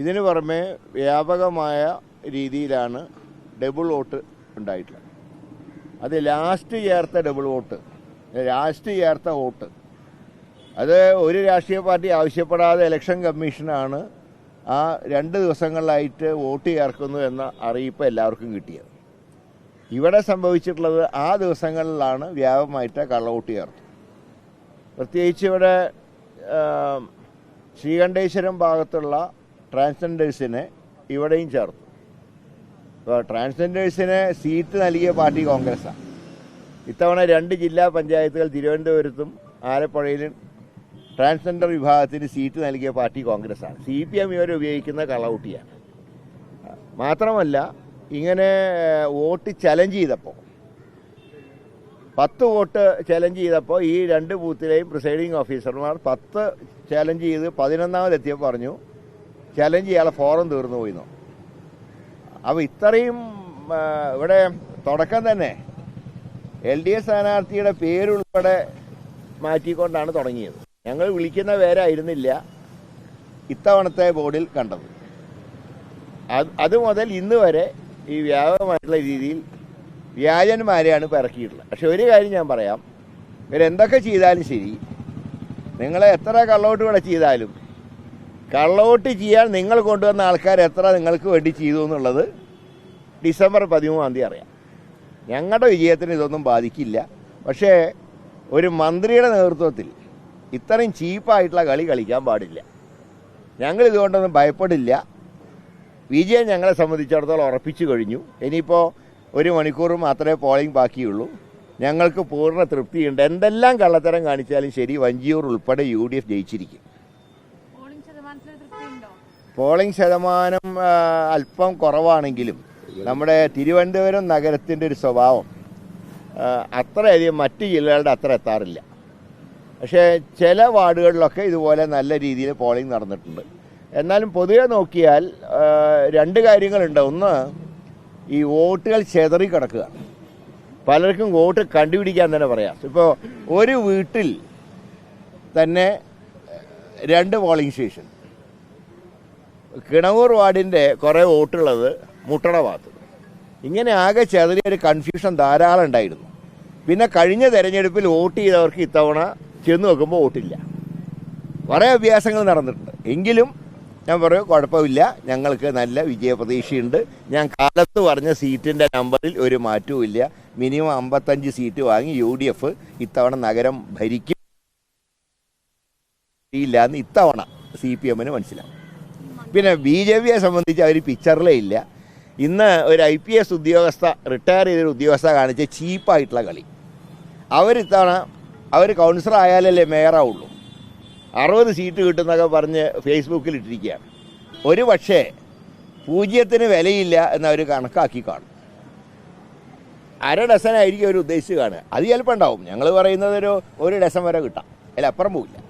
ഇതിന് പുറമെ വ്യാപകമായ രീതിയിലാണ് ഡബിൾ വോട്ട് ഉണ്ടായിട്ടുള്ളത്. അത് ലാസ്റ്റ് ചേർത്ത ഡബിൾ വോട്ട് ലാസ്റ്റ് ചേർത്ത വോട്ട്. അത് ഒരു രാഷ്ട്രീയ പാർട്ടി ആവശ്യപ്പെടാതെ ഇലക്ഷൻ കമ്മീഷനാണ് ആ രണ്ട് ദിവസങ്ങളിലായിട്ട് വോട്ട് ചേർക്കുന്നു എന്ന അറിയിപ്പ് എല്ലാവർക്കും കിട്ടിയത്. ഇവിടെ സംഭവിച്ചിട്ടുള്ളത് ആ ദിവസങ്ങളിലാണ് വ്യാപകമായിട്ട് കള്ളവോട്ട് ചേർത്തത്. പ്രത്യേകിച്ച് ഇവിടെ ശ്രീകണ്ഠേശ്വരം ഭാഗത്തുള്ള ട്രാൻസ്ജെൻഡേഴ്സിനെ ഇവിടെയും ചേർത്തു. ഇപ്പോൾ ട്രാൻസ്ജെൻഡേഴ്സിന് സീറ്റ് നൽകിയ പാർട്ടി കോൺഗ്രസ്സാണ്. ഇത്തവണ രണ്ട് ജില്ലാ പഞ്ചായത്തുകൾ തിരുവനന്തപുരത്തും ആലപ്പുഴയിലും ട്രാൻസ്ജെൻഡർ വിഭാഗത്തിന് സീറ്റ് നൽകിയ പാർട്ടി കോൺഗ്രസ്സാണ്. സി പി എം ഇവർ ഉപയോഗിക്കുന്ന കളൗട്ടിയാണ്. മാത്രമല്ല ഇങ്ങനെ വോട്ട് ചലഞ്ച് ചെയ്തപ്പോൾ പത്ത് വോട്ട് ചലഞ്ച് ചെയ്തപ്പോൾ ഈ രണ്ട് ബൂത്തിലെയും പ്രിസൈഡിംഗ് ഓഫീസർമാർ പത്ത് ചലഞ്ച് ചെയ്ത് പതിനൊന്നാമതെത്തിയപ്പോൾ പറഞ്ഞു ചലഞ്ച് ചെയ്യാനുള്ള ഫോറം തീർന്നു പോയിന്നോ? അപ്പോൾ ഇത്രയും ഇവിടെ തുടക്കം തന്നെ. എൽ ഡി എഫ് സ്ഥാനാർത്ഥിയുടെ പേരുൾപ്പെടെ മാറ്റിക്കൊണ്ടാണ് തുടങ്ങിയത്. ഞങ്ങൾ വിളിക്കുന്ന പേരായിരുന്നില്ല. ഇത്തവണത്തെ ബോർഡിൽ കണ്ടത്. അത് അത് മുതൽ ഇന്ന് വരെ ഈ വ്യാപകമായിട്ടുള്ള രീതിയിൽ വ്യാജന്മാരെയാണ് ഇപ്പോൾ ഇറക്കിയിട്ടുള്ളത് പക്ഷെ ഒരു കാര്യം ഞാൻ പറയാം. ഇവരെന്തൊക്കെ ചെയ്താലും ശരി. നിങ്ങളെ എത്ര കള്ളോട്ട് ഇവിടെ ചെയ്താലും കള്ളവോട്ട് ചെയ്യാൻ നിങ്ങൾ കൊണ്ടുവന്ന ആൾക്കാർ എത്ര നിങ്ങൾക്ക് വേണ്ടി ചെയ്തു എന്നുള്ളത് ഡിസംബർ പതിമൂന്നാം തീയതി അറിയാം. ഞങ്ങളുടെ വിജയത്തിന് ഇതൊന്നും ബാധിക്കില്ല. പക്ഷേ ഒരു മന്ത്രിയുടെ നേതൃത്വത്തിൽ ഇത്രയും ചീപ്പായിട്ടുള്ള കളി കളിക്കാൻ പാടില്ല. ഞങ്ങൾ ഇതുകൊണ്ടൊന്നും ഭയപ്പെടില്ല. വിജയം ഞങ്ങളെ സംബന്ധിച്ചിടത്തോളം ഉറപ്പിച്ചു കഴിഞ്ഞു. ഇനിയിപ്പോൾ ഒരു മണിക്കൂർ മാത്രമേ പോളിംഗ് ബാക്കിയുള്ളൂ. ഞങ്ങൾക്ക് പൂർണ തൃപ്തിയുണ്ട്. എന്തെല്ലാം കള്ളത്തരം കാണിച്ചാലും ശരി വഞ്ചിയൂർ ഉൾപ്പെടെ യു ഡി എഫ് ജയിച്ചിരിക്കും. പോളിംഗ് ശതമാനം അല്പം കുറവാണെങ്കിലും നമ്മുടെ തിരുവനന്തപുരം നഗരത്തിന്റെ ഒരു സ്വഭാവം അത്രയധികം മറ്റ് ജില്ലകളുടെ അത്ര എത്താറില്ല. പക്ഷേ ചില വാർഡുകളിലൊക്കെ ഇതുപോലെ നല്ല രീതിയിൽ പോളിംഗ് നടന്നിട്ടുണ്ട്. എന്നാലും പൊതുവെ നോക്കിയാൽ രണ്ട് കാര്യങ്ങളുണ്ട്. ഒന്ന് ഈ വോട്ടുകൾ ചെതറി കിടക്കുക. പലർക്കും വോട്ട് കണ്ടുപിടിക്കാൻ തന്നെ പറയാം. ഇപ്പോൾ ഒരു വീട്ടിൽ തന്നെ രണ്ട് പോളിംഗ് സ്റ്റേഷൻ കിണവൂർ വാർഡിന്റെ കുറേ വോട്ടുള്ളത് മുട്ടട ഭാഗത്ത്. ഇങ്ങനെ ആകെ ചെറിയ ഒരു കൺഫ്യൂഷൻ ധാരാളം ഉണ്ടായിരുന്നു. പിന്നെ കഴിഞ്ഞ തെരഞ്ഞെടുപ്പിൽ വോട്ട് ചെയ്തവർക്ക് ഇത്തവണ ചെന്ന് നോക്കുമ്പോൾ വോട്ടില്ല. കുറേ അഭ്യാസങ്ങൾ നടന്നിട്ടുണ്ട്. എങ്കിലും ഞാൻ പറയും കുഴപ്പമില്ല. ഞങ്ങൾക്ക് നല്ല വിജയപ്രതീക്ഷയുണ്ട്. ഞാൻ കാലത്ത് പറഞ്ഞ സീറ്റിന്റെ നമ്പറിൽ ഒരു മാറ്റവും മിനിമം അമ്പത്തഞ്ച് സീറ്റ് വാങ്ങി യു ഡി എഫ് ഇത്തവണ നഗരം ഭരിക്കും. ഇല്ല എന്ന് ഇത്തവണ സി പി എമ്മിന് മനസ്സിലാവും. പിന്നെ ബി ജെ പിയെ സംബന്ധിച്ച് അവർ പിക്ചറിലേ ഇല്ല. ഇന്ന് ഒരു ഐ പി എസ് ഉദ്യോഗസ്ഥ റിട്ടയർ ചെയ്തൊരു ഉദ്യോഗസ്ഥ കാണിച്ച ചീപ്പായിട്ടുള്ള കളി. അവരിത്തവണ അവർ കൗൺസിലർ ആയാലല്ലേ മേയറാവുള്ളൂ. അറുപത് സീറ്റ് കിട്ടുന്നൊക്കെ പറഞ്ഞ് ഫേസ്ബുക്കിൽ ഇട്ടിരിക്കുകയാണ്. ഒരു പക്ഷേ പൂജ്യത്തിന് വിലയില്ല എന്നവർ കണക്കാക്കി കാണും. അര ഡസനായിരിക്കും അവർ ഉദ്ദേശിച്ച് കാണുക. അത് ചിലപ്പോൾ ഉണ്ടാവും. ഞങ്ങൾ പറയുന്നത് ഒരു ഒരു ഡസൻ വരെ കിട്ടാം. അതിലപ്പുറം പോവില്ല.